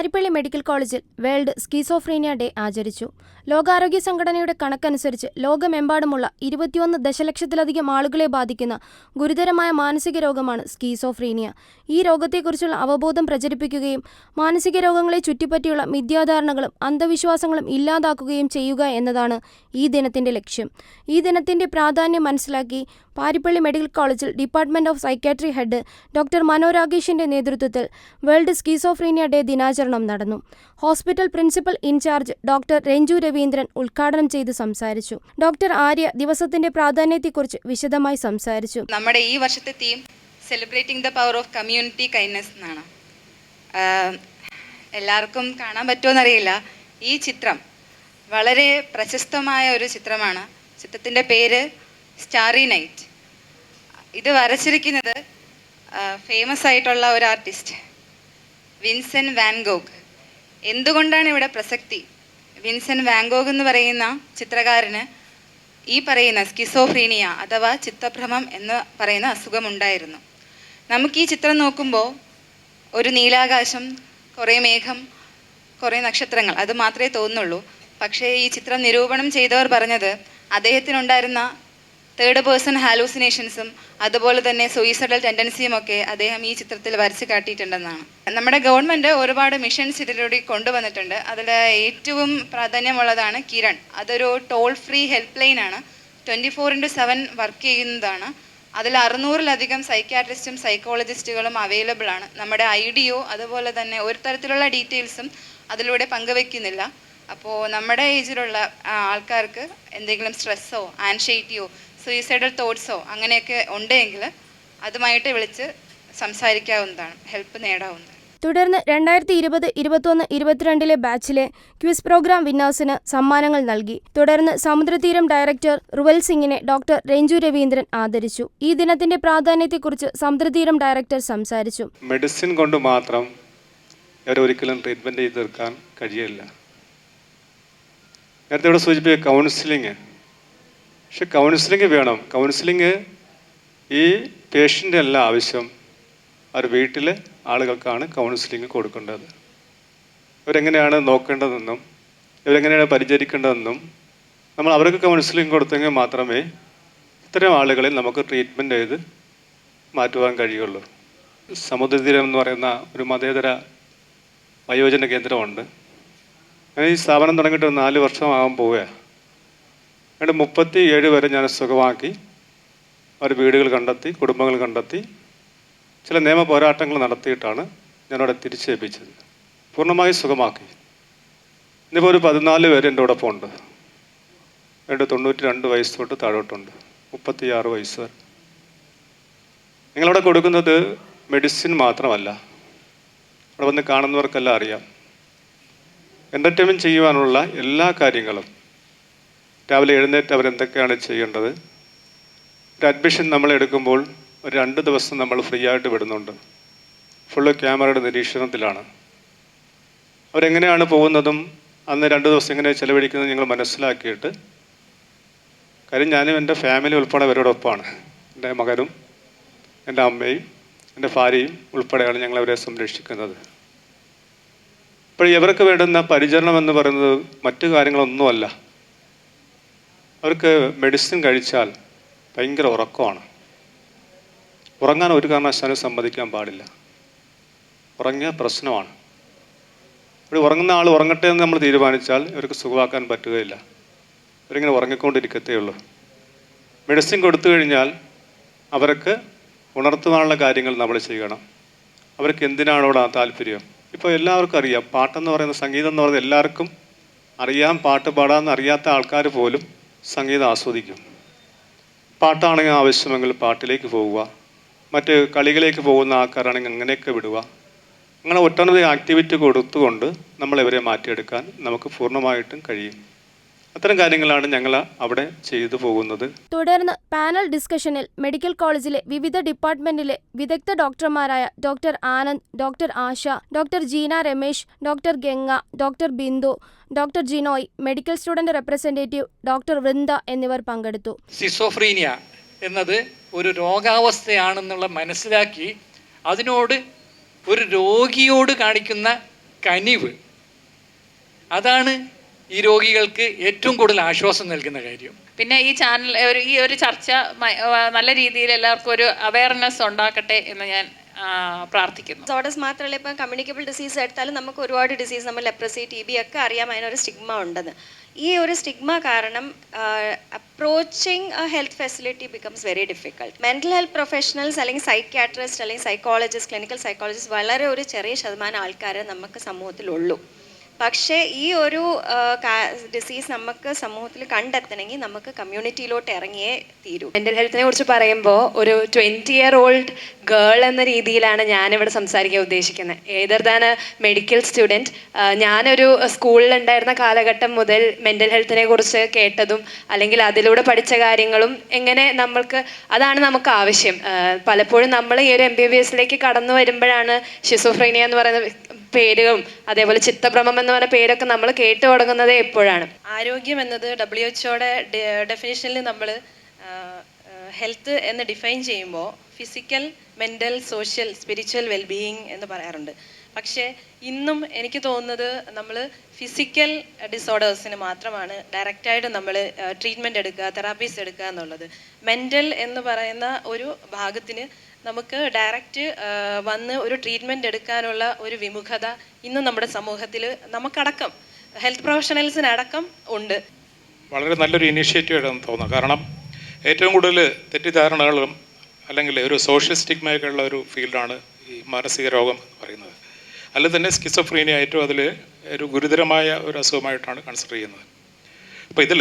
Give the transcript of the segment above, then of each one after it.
Parippally medical കോളേജിൽ world schizophrenia day ആചരിച്ചു. ലോകാരോഗ്യ സംഘടനയുടെ കണക്കനുസരിച്ച് ലോകമെമ്പാടുമുള്ള ഇരുപത്തിയൊന്ന് ദശലക്ഷത്തിലധികം ആളുകളെ ബാധിക്കുന്ന ഗുരുതരമായ മാനസിക രോഗമാണ് സ്കീസോഫ്രീനിയ. ഈ രോഗത്തെക്കുറിച്ചുള്ള അവബോധം പ്രചരിപ്പിക്കുകയും മാനസിക രോഗങ്ങളെ ചുറ്റിപ്പറ്റിയുള്ള മിഥ്യാധാരണകളും അന്ധവിശ്വാസങ്ങളും ഇല്ലാതാക്കുകയും ചെയ്യുക എന്നതാണ് ഈ ദിനത്തിന്റെ ലക്ഷ്യം. ഈ ദിനത്തിന്റെ പ്രാധാന്യം മനസ്സിലാക്കി പാരിപ്പള്ളി മെഡിക്കൽ കോളേജിൽ department of psychiatry head doctor മനോരാഗേഷിന്റെ നേതൃത്വത്തിൽ വേൾഡ് സ്കീസോഫ്രീനിയ ഡേ ദിനാചരണം നടന്നു. Hospital principal in-charge doctor Renju Raveendran ഉദ്ഘാടനം ചെയ്ത് സംസാരിച്ചു. ഡോക്ടർ ആര്യ ദിവസത്തിന്റെ പ്രാധാന്യത്തെക്കുറിച്ച് വിശദമായി സംസാരിച്ചു. നമ്മുടെ ഈ വർഷത്തെ theme celebrating the power of community kindness എന്നാണ്. എല്ലാവർക്കും കാണാൻ പറ്റുമെന്നറിയില്ല. ഈ ചിത്രം വളരെ പ്രശസ്തമായ ഒരു ചിത്രമാണ്. ചിത്രത്തിന്റെ പേര് സ്റ്റാറി നൈറ്റ് ഇത് വരച്ചിരിക്കുന്നത് ഫേമസ് ആയിട്ടുള്ള ഒരു ആർട്ടിസ്റ്റ് വിൻസെൻ വാൻഗോഗ് എന്തുകൊണ്ടാണ് ഇവിടെ പ്രസക്തി? വിൻസെൻ വാൻഗോഗ് എന്ന് പറയുന്ന ചിത്രകാരന് ഈ പറയുന്ന സ്കിസോഫ്രീനിയ അഥവാ ചിത്തഭ്രമം എന്ന് പറയുന്ന അസുഖമുണ്ടായിരുന്നു. നമുക്ക് ഈ ചിത്രം നോക്കുമ്പോൾ ഒരു നീലാകാശം കുറേ മേഘം കുറേ നക്ഷത്രങ്ങൾ അത് മാത്രമേ തോന്നുള്ളൂ. പക്ഷേ ഈ ചിത്രം നിരൂപണം ചെയ്തവർ പറഞ്ഞത് അദ്ദേഹത്തിനുണ്ടായിരുന്ന തേർഡ് പേഴ്സൺ ഹാലൂസിനേഷൻസും അതുപോലെ തന്നെ സൂയിസൈഡൽ ടെൻഡൻസിയും ഒക്കെ അദ്ദേഹം ഈ ചിത്രത്തിൽ വരച്ച് കാട്ടിയിട്ടുണ്ടെന്നാണ്. നമ്മുടെ ഗവൺമെന്റ് ഒരുപാട് മിഷൻസ് ഇതിലൂടെ കൊണ്ടുവന്നിട്ടുണ്ട്. അതിൽ ഏറ്റവും പ്രാധാന്യമുള്ളതാണ് കിരൺ. അതൊരു ടോൾ ഫ്രീ ഹെൽപ്പ് ലൈൻ ആണ്. Twenty four into seven work ചെയ്യുന്നതാണ്. അതിൽ അറുന്നൂറിലധികം സൈക്യാട്രിസ്റ്റും സൈക്കോളജിസ്റ്റുകളും അവൈലബിൾ ആണ്. നമ്മുടെ ഐ ഡി ഒ അതുപോലെ തന്നെ ഒരു തരത്തിലുള്ള ഡീറ്റെയിൽസും അതിലൂടെ പങ്കുവെക്കുന്നില്ല അപ്പോൾ നമ്മുടെ ഏജിലുള്ള ആൾക്കാർക്ക് എന്തെങ്കിലും സ്ട്രെസ്സോ ആൻഷൈറ്റിയോ സൂയിസൈഡൽ തോട്ട്സോ അങ്ങനെയൊക്കെ ഉണ്ടെങ്കിൽ അതുമായിട്ട് വിളിച്ച് സംസാരിക്കാവുന്നതാണ് ഹെൽപ്പ് നേടാവുന്നതാണ്. തുടർന്ന് രണ്ടായിരത്തി ഇരുപത് ഇരുപത്തൊന്ന് ഇരുപത്തിരണ്ടിലെ ബാച്ചിലെ ക്വിസ് പ്രോഗ്രാം വിന്നേഴ്സിന് സമ്മാനങ്ങൾ നൽകി. തുടർന്ന് സമുദ്രതീരം ഡയറക്ടർ റുവൽ സിംഗിനെ ഡോക്ടർ രഞ്ജു രവീന്ദ്രൻ ആദരിച്ചു. ഈ ദിനത്തിന്റെ പ്രാധാന്യത്തെക്കുറിച്ച് സമുദ്രതീരം ഡയറക്ടർ സംസാരിച്ചു. മെഡിസിൻ കൊണ്ട് മാത്രം ഒരിക്കലും ട്രീറ്റ്മെന്റ് ചെയ്ത് തീർക്കാൻ കഴിയില്ല. നേരത്തെ ഇവിടെ സൂചിപ്പിച്ച കൗൺസിലിങ് പക്ഷെ കൗൺസിലിംഗ് വേണം. കൗൺസിലിംഗ് ഈ പേഷ്യന്റെ അല്ല ആവശ്യം അവർ വീട്ടിലെ ആളുകൾക്കാണ് കൗൺസിലിംഗ് കൊടുക്കേണ്ടത്. ഇവരെങ്ങനെയാണ് നോക്കേണ്ടതെന്നും ഇവരെങ്ങനെയാണ് പരിചരിക്കേണ്ടതെന്നും നമ്മൾ അവർക്ക് കൗൺസിലിംഗ് കൊടുത്തെങ്കിൽ മാത്രമേ ഇത്തരം ആളുകളിൽ നമുക്ക് ട്രീറ്റ്മെന്റ് ചെയ്ത് മാറ്റുവാൻ കഴിയുള്ളൂ. സമുദ്രതീരം എന്ന് പറയുന്ന ഒരു മതേതര വയോജന കേന്ദ്രമുണ്ട്. ഈ സ്ഥാപനം തുടങ്ങിയിട്ട് നാല് വർഷമാകാൻ പോവുകയാണ്. എന്നിട്ട് മുപ്പത്തി ഏഴ് വരെ ഞാൻ സുഖമാക്കി. അവർ വീടുകൾ കണ്ടെത്തി കുടുംബങ്ങൾ കണ്ടെത്തി. ചില നിയമ പോരാട്ടങ്ങൾ നടത്തിയിട്ടാണ് ഞാനവിടെ തിരിച്ചേൽപ്പിച്ചത്. പൂർണമായി സുഖമാക്കി. ഇന്നിപ്പോൾ ഒരു പതിനാല് പേര് എന്റെ ഒപ്പം ഉണ്ട് രണ്ട് തൊണ്ണൂറ്റി രണ്ട് വയസ്സ് തൊട്ട് താഴോട്ടുണ്ട്. മുപ്പത്തിയാറ് വയസ്സ് വരെ. നിങ്ങളവിടെ കൊടുക്കുന്നത് മെഡിസിൻ മാത്രമല്ല. അവിടെ വന്ന് കാണുന്നവർക്കെല്ലാം അറിയാം. എന്റർടൈൻമെന്റ് ചെയ്യുവാനുള്ള എല്ലാ കാര്യങ്ങളും രാവിലെ എഴുന്നേറ്റ് അവരെന്തൊക്കെയാണ് ചെയ്യേണ്ടത്? ഒരു അഡ്മിഷൻ നമ്മൾ എടുക്കുമ്പോൾ ഒരു രണ്ട് ദിവസം നമ്മൾ ഫ്രീ ആയിട്ട് വിടുന്നുണ്ട്. ഫുള്ള് ക്യാമറയുടെ നിരീക്ഷണത്തിലാണ്. അവരെങ്ങനെയാണ് പോകുന്നതും അന്ന് രണ്ട് ദിവസം എങ്ങനെ ചിലവഴിക്കുന്നത് ഞങ്ങൾ മനസ്സിലാക്കിയിട്ട് കാര്യം ഞാനും എന്റെ ഫാമിലി ഉൾപ്പെടെ അവരോടൊപ്പമാണ് എന്റെ മകനും എന്റെ അമ്മയും എന്റെ ഭാര്യയും ഉൾപ്പെടെയാണ് ഞങ്ങൾ അവരെ സംരക്ഷിക്കുന്നത്. അപ്പോൾ ഇവർക്ക് വേണ്ടുന്ന പരിചരണം എന്ന് പറയുന്നത് മറ്റു കാര്യങ്ങളൊന്നുമല്ല. അവർക്ക് മെഡിസിൻ കഴിച്ചാൽ ഭയങ്കര ഉറക്കമാണ്. ഉറങ്ങാൻ ഒരു കാരണവശാലും സമ്മതിക്കാൻ പാടില്ല. ഉറങ്ങിയ പ്രശ്നമാണ്. ഇവിടെ ഉറങ്ങുന്ന ആൾ ഉറങ്ങട്ടെ എന്ന് നമ്മൾ തീരുമാനിച്ചാൽ ഇവർക്ക് സുഖമാക്കാൻ പറ്റുകയില്ല. ഇവരിങ്ങനെ ഉറങ്ങിക്കൊണ്ടിരിക്കത്തേ ഉള്ളൂ. മെഡിസിൻ കൊടുത്തു കഴിഞ്ഞാൽ അവർക്ക് ഉണർത്തുവാനുള്ള കാര്യങ്ങൾ നമ്മൾ ചെയ്യണം. അവർക്ക് എന്തിനാണ് അവിടെ താല്പര്യം? ഇപ്പോൾ എല്ലാവർക്കും അറിയാം. പാട്ടെന്ന് പറയുന്ന സംഗീതം എന്ന് പറയുന്നത് എല്ലാവർക്കും അറിയാം. പാട്ട് പാടാമെന്ന് അറിയാത്ത ആൾക്കാർ പോലും സംഗീതം ആസ്വദിക്കും. പാട്ടാണെങ്കിൽ ആവശ്യമെങ്കിൽ പാട്ടിലേക്ക് പോവുക. മറ്റ് കളികളിലേക്ക് പോകുന്ന ആൾക്കാരാണെങ്കിൽ അങ്ങനെയൊക്കെ വിടുക. അങ്ങനെ ഒട്ടനവധി ആക്ടിവിറ്റി കൊടുത്തുകൊണ്ട് നമ്മളിവരെ മാറ്റിയെടുക്കാൻ നമുക്ക് പൂർണമായിട്ടും കഴിയും. അത്തരം കാര്യങ്ങളാണ് ഞങ്ങൾ അവിടെ ചെയ്തു പോകുന്നത്. തുടർന്ന് പാനൽ ഡിസ്കഷനിൽ മെഡിക്കൽ കോളേജിലെ വിവിധ ഡിപ്പാർട്ട്മെന്റിലെ വിദഗ്ധ ഡോക്ടർമാരായ doctor Anand doctor Asha doctor Jeena Ramesh doctor Ganga doctor Bindu doctor Jinoy medical student representative doctor Vrinda എന്നിവർ പങ്കെടുത്തു. സിസോഫ്രീനിയ എന്നത് ഒരു രോഗാവസ്ഥയാണെന്നുള്ള മനസ്സിലാക്കി അതിനോട് ഒരു രോഗിയോട് കാണിക്കുന്ന കനിവ്. അതാണ് ഈ രോഗികൾക്ക് ഏറ്റവും കൂടുതൽ ആശ്വാസം നൽകുന്ന കാര്യം. പിന്നെ ഈ ചാനൽ ഒരു ഈ ഒരു ചർച്ച നല്ല രീതിയിൽ എല്ലാവർക്കും ഒരു അവയർനെസ് ഉണ്ടാക്കട്ടെ എന്ന് ഞാൻ പ്രാർത്ഥിക്കുന്നു. ഡിസോർഡേഴ്സ് മാത്രമല്ല ഇപ്പം കമ്മ്യൂണിക്കബിൾ ഡിസീസ് എടുത്താലും നമുക്ക് ഒരുപാട് ഡിസീസ് നമ്മൾ ലെപ്രസി ടി ബി ഒക്കെ അറിയാം. അതിനൊരു സ്റ്റിഗ്മ ഉണ്ടെന്ന്. ഈ ഒരു സ്റ്റിഗ്മ കാരണം approaching a health facility becomes very difficult mental health professionals അല്ലെങ്കിൽ സൈക്യാട്രിസ്റ്റ് അല്ലെങ്കിൽ സൈക്കോളജിസ്റ്റ് ക്ലിനിക്കൽ സൈക്കോളജിസ്റ്റ് വളരെ ഒരു ചെറിയ ശതമാനം ആൾക്കാരെ നമുക്ക് സമൂഹത്തിലുള്ളൂ. പക്ഷേ ഈ ഒരു ഡിസീസ് നമുക്ക് സമൂഹത്തിൽ കണ്ടെത്തണമെങ്കിൽ നമുക്ക് കമ്മ്യൂണിറ്റിയിലോട്ട് ഇറങ്ങിയേ തീരൂ. മെന്റൽ ഹെൽത്തിനെ കുറിച്ച് പറയുമ്പോൾ ഒരു ട്വന്റി ഇയർ ഓൾഡ് ഗേൾ എന്ന രീതിയിലാണ് ഞാനിവിടെ സംസാരിക്കാൻ ഉദ്ദേശിക്കുന്നത് ഏതർ ദാൻ മെഡിക്കൽ സ്റ്റുഡന്റ് ഞാനൊരു സ്കൂളിലുണ്ടായിരുന്ന കാലഘട്ടം മുതൽ മെന്റൽ ഹെൽത്തിനെ കുറിച്ച് കേട്ടതും അല്ലെങ്കിൽ അതിലൂടെ പഠിച്ച കാര്യങ്ങളും എങ്ങനെ നമ്മൾക്ക് അതാണ് നമുക്ക് ആവശ്യം. പലപ്പോഴും നമ്മൾ ഈ ഒരു എം ബി ബി എസിലേക്ക് കടന്നു വരുമ്പോഴാണ് ഷിസോഫ്രീനിയ എന്ന് പറയുന്ന പേരുകളും അതേപോലെ ചിത്തഭ്രമം എന്ന് പറഞ്ഞ പേരൊക്കെ നമ്മൾ കേട്ടു തുടങ്ങുന്നത് എപ്പോഴാണ്? ആരോഗ്യം എന്നത് ഡബ്ല്യു എച്ച്ഒയുടെ ഡെഫിനേഷനിൽ നമ്മൾ ഹെൽത്ത് എന്ന് ഡിഫൈൻ ചെയ്യുമ്പോൾ physical mental social spiritual wellbeing എന്ന് പറയാറുണ്ട്. പക്ഷേ ഇന്നും എനിക്ക് തോന്നുന്നത് നമ്മൾ ഫിസിക്കൽ ഡിസോർഡേഴ്സിന് മാത്രമാണ് ഡയറക്റ്റായിട്ട് നമ്മൾ ട്രീറ്റ്മെന്റ് എടുക്കുക തെറാപ്പീസ് എടുക്കുക എന്നുള്ളത്. മെന്റൽ എന്ന് പറയുന്ന ഒരു ഭാഗത്തിന് നമുക്ക് ഡയറക്റ്റ് വന്ന് ഒരു ട്രീറ്റ്മെന്റ് എടുക്കാനുള്ള ഒരു വിമുഖത ഇന്നും നമ്മുടെ സമൂഹത്തിൽ നമുക്കടക്കം ഹെൽത്ത് പ്രൊഫഷണൽസിനടക്കം ഉണ്ട്. വളരെ നല്ലൊരു ഇനീഷ്യേറ്റീവ് ആണെന്ന് തോന്നുന്നു കാരണം ഏറ്റവും കൂടുതൽ തെറ്റിദ്ധാരണകളും അല്ലെങ്കിൽ ഒരു സോഷ്യൽ സ്റ്റിഗ്മയൊക്കെ ഉള്ള ഒരു ഫീൽഡാണ് ഈ മാനസിക രോഗം എന്ന് പറയുന്നത്. അല്ലെങ്കിൽ തന്നെ സ്കിസോഫ്രീനിയ ഏറ്റവും അതിൽ ഒരു ഗുരുതരമായ ഒരു അസുഖമായിട്ടാണ് കൺസിഡർ ചെയ്യുന്നത്. അപ്പോൾ ഇതിൽ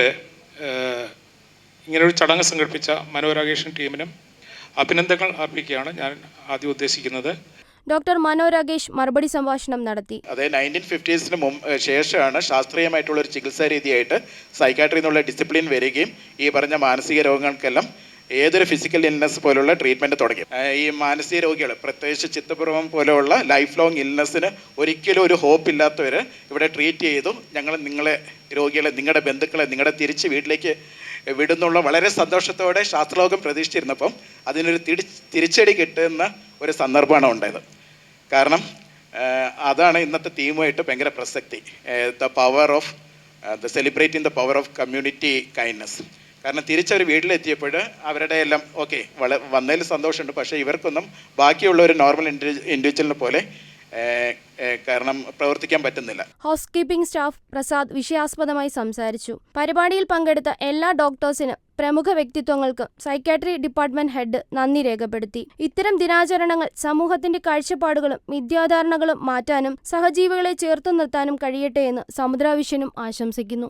ഇങ്ങനൊരു ചടങ്ങ് സംഘടിപ്പിച്ച മനോരാഗേഷൻ ടീമിനും അഭിനന്ദനങ്ങൾ അർപ്പിക്കുകയാണ് ഞാൻ ആദ്യം ഉദ്ദേശിക്കുന്നത്. ഡോക്ടർ മനോ രാഗേഷ് മറുപടി സംഭാഷണം നടത്തി. അതെ നയന്റീൻ ഫിഫ്റ്റീസിന് മുമ്പ് ശേഷമാണ് ശാസ്ത്രീയമായിട്ടുള്ള ഒരു ചികിത്സാ രീതിയായിട്ട് സൈക്കാട്രി എന്നുള്ള ഡിസിപ്ലിൻ വരികയും ഈ പറഞ്ഞ മാനസിക രോഗങ്ങൾക്കെല്ലാം ഏതൊരു ഫിസിക്കൽ ഇൽനെസ് പോലുള്ള ട്രീറ്റ്മെന്റ് തുടങ്ങി. ഈ മാനസിക രോഗികൾ പ്രത്യേകിച്ച് ചിത്തപൂർവം പോലെയുള്ള ലൈഫ് ലോങ് ഇൽനെസ്സിന് ഒരിക്കലും ഒരു ഹോപ്പ് ഇല്ലാത്തവർ ഇവിടെ ട്രീറ്റ് ചെയ്തു. ഞങ്ങൾ നിങ്ങളെ രോഗികളെ നിങ്ങളുടെ ബന്ധുക്കളെ നിങ്ങളുടെ തിരിച്ച് വീട്ടിലേക്ക് വിടുന്നുള്ള വളരെ സന്തോഷത്തോടെ ശാസ്ത്രലോകം പ്രതീക്ഷിച്ചിരുന്നപ്പം അതിനൊരു തിരി തിരിച്ചടി കിട്ടുന്ന ഒരു സന്ദർഭമാണ് ഉണ്ടായത്. കാരണം അതാണ് ഇന്നത്തെ തീമുമായിട്ട് ഭയങ്കര പ്രസക്തി. The power of the celebrating the power of community kindness കാരണം തിരിച്ചവർ വീട്ടിലെത്തിയപ്പോൾ അവരുടെ എല്ലാം ഓക്കെ വള വന്നതിൽ സന്തോഷമുണ്ട്. പക്ഷേ ഇവർക്കൊന്നും ബാക്കിയുള്ള ഒരു നോർമൽ ഇൻഡി ഇൻഡിവിജ്വലിനെ പോലെ കാരണം പ്രവർത്തിക്കാൻ പറ്റുന്നില്ല. ഹൗസ് കീപ്പിംഗ് സ്റ്റാഫ് പ്രസാദ് വിഷയാസ്പദമായി സംസാരിച്ചു. പരിപാടിയിൽ പങ്കെടുത്ത എല്ലാ ഡോക്ടേഴ്സിനും പ്രമുഖ വ്യക്തിത്വങ്ങൾക്ക് സൈക്കാട്രി ഡിപ്പാർട്ട്മെന്റ് ഹെഡ് നന്ദി രേഖപ്പെടുത്തി. ഇത്തരം ദിനാചരണങ്ങൾ സമൂഹത്തിന്റെ കാഴ്ചപ്പാടുകളും മിഥ്യാധാരണകളും മാറ്റാനും സഹജീവികളെ ചേർത്തു നിർത്താനും കഴിയട്ടെ എന്ന് സമുദ്രാവിഷ്യനും ആശംസിക്കുന്നു.